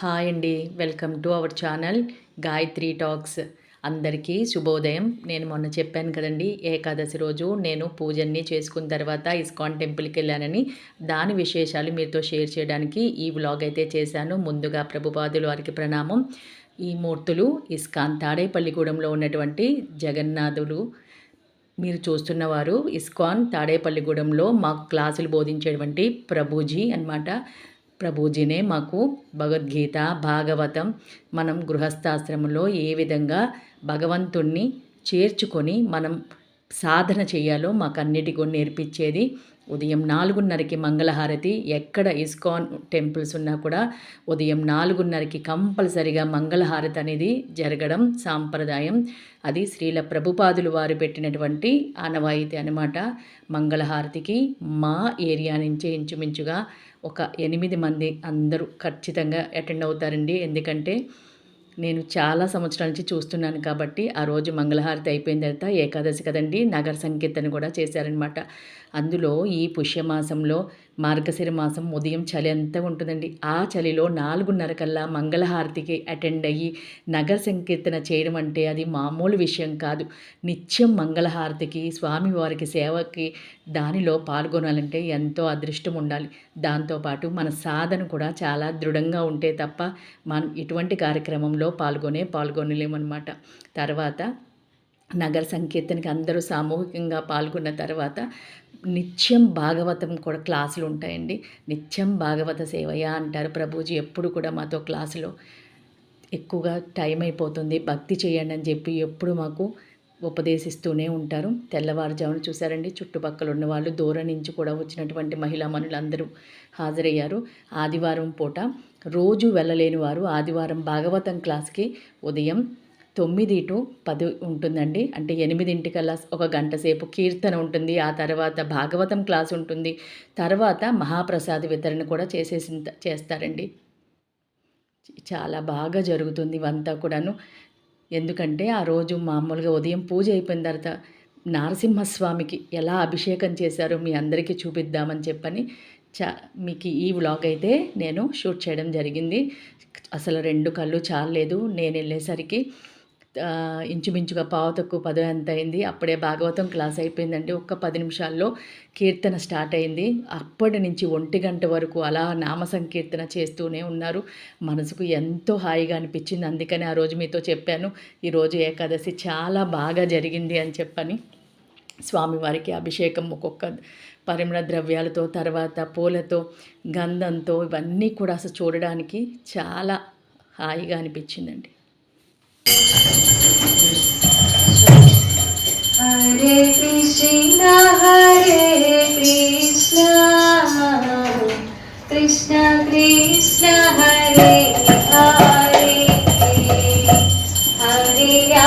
Hi అండి. Welcome to our channel Gayatri talks. అందరికీ శుభోదయం. నేను మొన్న చెప్పాను కదండి ఏకాదశి రోజు నేను పూజన్ని చేసుకున్న తర్వాత ఇస్కాన్ టెంపుల్కి వెళ్ళానని దాని విశేషాలు మీతో షేర్ చేయడానికి ఈ వ్లాగ్ అయితే చేశాను. ముందుగా ప్రభుపాదుల వారికి ప్రణామం. ఈ మూర్తులు ఇస్కాన్ తాడేపల్లిగూడెంలో ఉన్నటువంటి జగన్నాథులు. మీరు చూస్తున్నవారు ఇస్కాన్ తాడేపల్లిగూడెంలో మాకు క్లాసులు బోధించేటువంటి ప్రభుజీ అన్నమాట. ప్రభుజీనే మాకు భగవద్గీత భాగవతం మనం గృహస్థాశ్రమంలో ఏ విధంగా భగవంతుణ్ణి చేర్చుకొని మనం సాధన చేయాలో మాకు అన్నిటికీ నేర్పించేది. ఉదయం నాలుగున్నరకి మంగళహారతి. ఎక్కడ ఇస్కాన్ టెంపుల్స్ ఉన్నా కూడా ఉదయం నాలుగున్నరకి కంపల్సరిగా మంగళహారతి అనేది జరగడం సాంప్రదాయం. అది శ్రీల ప్రభుపాదులు వారు పెట్టినటువంటి ఆనవాయితీ అనమాట మంగళహారతికి మా ఏరియా నుంచే ఇంచుమించుగా ఒక ఎనిమిది మంది అందరూ ఖచ్చితంగా అటెండ్ అవుతారండి. ఎందుకంటే నేను చాలా సంవత్సరాల నుంచి చూస్తున్నాను కాబట్టి ఆ రోజు మంగళహారతి అయిపోయిన తర్వాత ఏకాదశి కదండి నగర సంకీర్తన కూడా చేశారనమాట అందులో ఈ పుష్యమాసంలో మార్గశిర మాసం ఉదయం చలి అంతా ఉంటుందండి. ఆ చలిలో నాలుగున్నర కల్లా మంగళహారతికి అటెండ్ అయ్యి నగర సంకీర్తన చేయడం అంటే అది మామూలు విషయం కాదు. నిత్యం మంగళహారతికి స్వామివారికి సేవకి దానిలో పాల్గొనాలంటే ఎంతో అదృష్టం ఉండాలి. దాంతోపాటు మన సాధన కూడా చాలా దృఢంగా ఉంటే తప్ప మనం ఇటువంటి కార్యక్రమంలో పాల్గొనే పాల్గొనలేమన్నమాట. తర్వాత నగర సంకీర్తనకి అందరూ సామూహికంగా పాల్గొన్న తర్వాత నిత్యం భాగవతం కూడా క్లాసులు ఉంటాయండి. నిత్యం భాగవత సేవయ అంటారు. ప్రభుజీ ఎప్పుడు కూడా మాతో క్లాసులో ఎక్కువగా టైం అయిపోతుంది. భక్తి చేయండి అని చెప్పి ఎప్పుడు మాకు ఉపదేశిస్తూనే ఉంటారు. తెల్లవారుజామున చూసారండి చుట్టుపక్కల ఉన్న వాళ్ళు దూరం నుంచి కూడా వచ్చినటువంటి మహిళా మనులందరూ హాజరయ్యారు. ఆదివారం పూట రోజు వెళ్ళలేని వారు ఆదివారం భాగవతం క్లాస్కి ఉదయం తొమ్మిది టు పది ఉంటుందండి. అంటే ఎనిమిదింటికల్లా ఒక గంట సేపు కీర్తన ఉంటుంది. ఆ తర్వాత భాగవతం క్లాస్ ఉంటుంది. తర్వాత మహాప్రసాద వితరణ కూడా చేసేసి చేస్తారండి. చాలా బాగా జరుగుతుంది ఇవంతా కూడాను. ఎందుకంటే ఆ రోజు మామూలుగా ఉదయం పూజ అయిపోయిన తర్వాత నారసింహస్వామికి ఎలా అభిషేకం చేశారో మీ అందరికీ చూపిద్దామని చెప్పని చా మీకు ఈ వ్లాగ్ అయితే నేను షూట్ చేయడం జరిగింది. అసలు రెండు కళ్ళు చాలలేదు. నేను వెళ్ళేసరికి ఇంచుమించుగా పావు తక్కువ పదో ఎంత అయింది అప్పుడే భాగవతం క్లాస్ అయిపోయిందండి. ఒక్క పది నిమిషాల్లో కీర్తన స్టార్ట్ అయింది. అప్పటి నుంచి ఒంటి గంట వరకు అలా నామ సంకీర్తన చేస్తూనే ఉన్నారు. మనసుకు ఎంతో హాయిగా అనిపించింది. అందుకని ఆ రోజు మీతో చెప్పాను. ఈరోజు ఏకాదశి చాలా బాగా జరిగింది అని చెప్పని. స్వామివారికి అభిషేకం ఒక్కొక్క పరిమళ ద్రవ్యాలతో తర్వాత పూలతో గంధంతో ఇవన్నీ కూడా అసలు చూడడానికి చాలా హాయిగా అనిపించిందండి. അവരിലാ